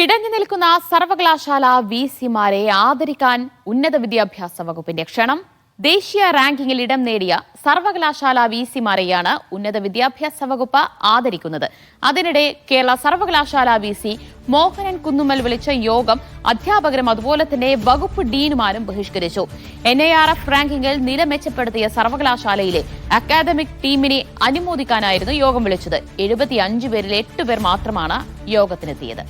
ഇടഞ്ഞു നിൽക്കുന്ന സർവകലാശാല വി സിമാരെ ആദരിക്കാൻ ഉന്നത വിദ്യാഭ്യാസ വകുപ്പിന്റെ ക്ഷണം. ദേശീയ റാങ്കിങ്ങിൽ ഇടം നേടിയ സർവകലാശാല വി സിമാരെയാണ് ഉന്നത വിദ്യാഭ്യാസ വകുപ്പ് ആദരിക്കുന്നത്. അതിനിടെ കേരള സർവകലാശാല വി സി മോഹനൻ കുന്നുമ്മൽ വിളിച്ച യോഗം അധ്യാപകരും അതുപോലെ തന്നെ വകുപ്പ് ഡീനുമാരും ബഹിഷ്കരിച്ചു. എൻ ഐ ആർ എഫ് റാങ്കിങ്ങിൽ നില മെച്ചപ്പെടുത്തിയ സർവകലാശാലയിലെ അക്കാദമിക് ടീമിനെ അനുമോദിക്കാനായിരുന്നു യോഗം വിളിച്ചത്. എഴുപത്തിയഞ്ച് പേരിൽ എട്ട് പേർ മാത്രമാണ് യോഗത്തിനെത്തിയത്.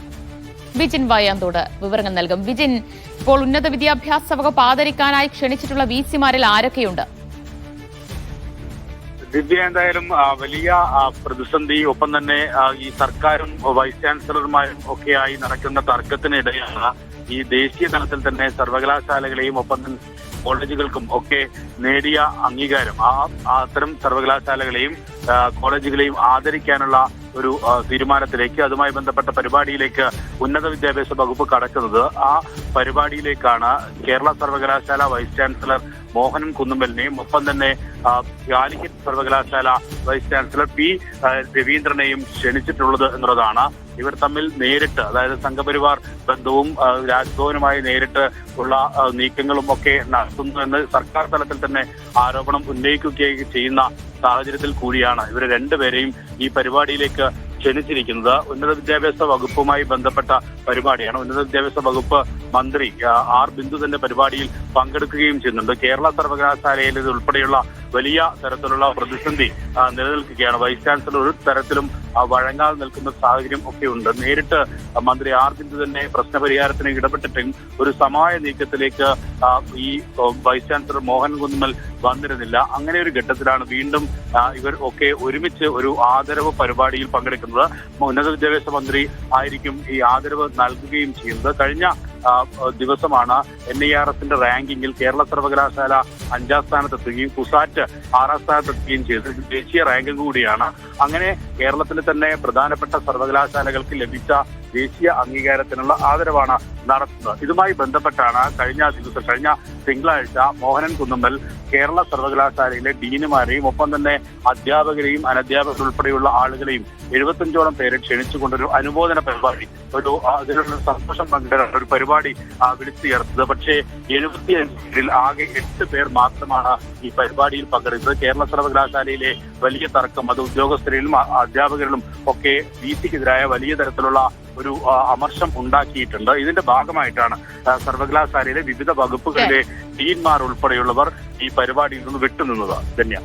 വിജിൻ വയ്യാന്തോട് വിവരങ്ങൾ നൽകും. വിജിൻ ഇപ്പോൾ ഉന്നത വിദ്യാഭ്യാസ വകുപ്പ് ആദരിക്കാനായി ക്ഷണിച്ചിട്ടുള്ള വി സിമാരിൽ ആരൊക്കെയുണ്ട്? ദിവ്യ എന്തായാലും വലിയ പ്രതിസന്ധി ഒപ്പം തന്നെ ഈ സർക്കാരും വൈസ് ചാൻസലർമാരും ഒക്കെയായി നടക്കുന്ന തർക്കത്തിനിടെയാണ് ഈ ദേശീയ തലത്തിൽ തന്നെ സർവകലാശാലകളെയും ഒപ്പം തന്നെ കോളേജുകൾക്കും ഒക്കെ നേടിയ അംഗീകാരം. ആ അത്തരം സർവകലാശാലകളെയും കോളേജുകളെയും ആദരിക്കാനുള്ള ഒരു തീരുമാനത്തിലേക്ക് അതുമായി ബന്ധപ്പെട്ട പരിപാടിയിലേക്ക് ഉന്നത വിദ്യാഭ്യാസ വകുപ്പ് കടക്കുന്നത്. ആ പരിപാടിയിലേക്കാണ് കേരള സർവകലാശാല വൈസ് ചാൻസലർ മോഹനൻ കുന്നുമ്പലിനെയും ഒപ്പം തന്നെ കാലിക്കറ്റ് സർവകലാശാല വൈസ് ചാൻസലർ പി രവീന്ദ്രനെയും ക്ഷണിച്ചിട്ടുള്ളത് എന്നുള്ളതാണ് ഇവർ തമ്മിൽ നേരിട്ട് അതായത് സംഘപരിവാർ ബന്ധവും രാജ്ഭവനുമായി നേരിട്ട് ഉള്ള നീക്കങ്ങളും ഒക്കെ നടത്തുന്നു എന്ന് സർക്കാർ തലത്തിൽ തന്നെ ആരോപണം ഉന്നയിക്കുകയൊക്കെ ചെയ്യുന്ന സാഹചര്യത്തിൽ കൂടിയാണ് ഇവർ രണ്ടുപേരെയും ഈ പരിപാടിയിലേക്ക് ക്ഷണിച്ചിരിക്കുന്നത്. ഉന്നത വിദ്യാഭ്യാസ വകുപ്പുമായി ബന്ധപ്പെട്ട പരിപാടിയാണ്. ഉന്നത വിദ്യാഭ്യാസ വകുപ്പ് മന്ത്രി ആർ ബിന്ദു തന്നെ പരിപാടിയിൽ പങ്കെടുക്കുകയും ചെയ്യുന്നുണ്ട്. കേരള സർവകലാശാലയിൽ ഇത് ഉൾപ്പെടെയുള്ള വലിയ തരത്തിലുള്ള പ്രതിസന്ധി നിലനിൽക്കുകയാണ്. വൈസ് ചാൻസലർ ഒരു തരത്തിലും വഴങ്ങാതെ നിൽക്കുന്ന സാഹചര്യം ഒക്കെ ഉണ്ട്. നേരിട്ട് മന്ത്രി ആർ ബിന്ദു തന്നെ പ്രശ്നപരിഹാരത്തിന് ഇടപെട്ടിട്ടും ഒരു സമായ നീക്കത്തിലേക്ക് ഈ വൈസ് ചാൻസലർ മോഹൻ കുന്നുമൽ വന്നിരുന്നില്ല. അങ്ങനെ ഒരു ഘട്ടത്തിലാണ് വീണ്ടും ഇവർ ഒക്കെ ഒരുമിച്ച് ഒരു ആദരവ് പരിപാടിയിൽ പങ്കെടുക്കുന്നത്. ഉന്നത വിദ്യാഭ്യാസ മന്ത്രി ആയിരിക്കും ഈ ആദരവ് നൽകുകയും ചെയ്യുന്നത്. കഴിഞ്ഞ ദിവസമാണ് എൻ ഐ ആർ എസിന്റെ റാങ്കിങ്ങിൽ കേരള സർവകലാശാല അഞ്ചാം സ്ഥാനത്തെത്തുകയും കുസാറ്റ് ആറാം സ്ഥാനത്തെത്തുകയും ചെയ്തത് ഇത് ദേശീയ റാങ്കിംഗ് കൂടിയാണ്. അങ്ങനെ കേരളത്തിലെ തന്നെ പ്രധാനപ്പെട്ട സർവകലാശാലകൾക്ക് ലഭിച്ച ദേശീയ അംഗീകാരത്തിനുള്ള ആദരവാണ് നടത്തുന്നത്. ഇതുമായി ബന്ധപ്പെട്ടാണ് കഴിഞ്ഞ ദിവസം കഴിഞ്ഞ തിങ്കളാഴ്ച മോഹനൻ കുന്നുമ്മൽ കേരള സർവകലാശാലയിലെ ഡീനുമാരെയും ഒപ്പം തന്നെ അധ്യാപകരെയും അനധ്യാപകർ ഉൾപ്പെടെയുള്ള ആളുകളെയും എഴുപത്തഞ്ചോളം പേരെ ക്ഷണിച്ചുകൊണ്ടൊരു അനുമോദന പരിപാടി ഒരു അതിലുള്ള സന്തോഷം പങ്കിടാൻ ഒരു പരിപാടി വിളിച്ചുയർത്തത് പക്ഷേ എഴുപത്തിയഞ്ചിൽ ആകെ എട്ട് പേർ മാത്രമാണ് ഈ പരിപാടിയിൽ പങ്കെടുത്തത് കേരള സർവകലാശാലയിലെ വലിയ തർക്കം അത് ഉദ്യോഗസ്ഥരിലും അധ്യാപകരിലും ഒക്കെ വി സിക്കെതിരായ വലിയ തരത്തിലുള്ള ഒരു അമർശം അമർഷം ഉണ്ടാക്കിയിട്ടുണ്ട്. ഇതിന്റെ ഭാഗമായിട്ടാണ് സർവകലാശാലയിലെ വിവിധ വകുപ്പുകളിലെ ഡീൻമാർ ഉൾപ്പെടെയുള്ളവർ ഈ പരിപാടിയിൽ നിന്ന് വിട്ടുനിന്നത്. ധന്യ.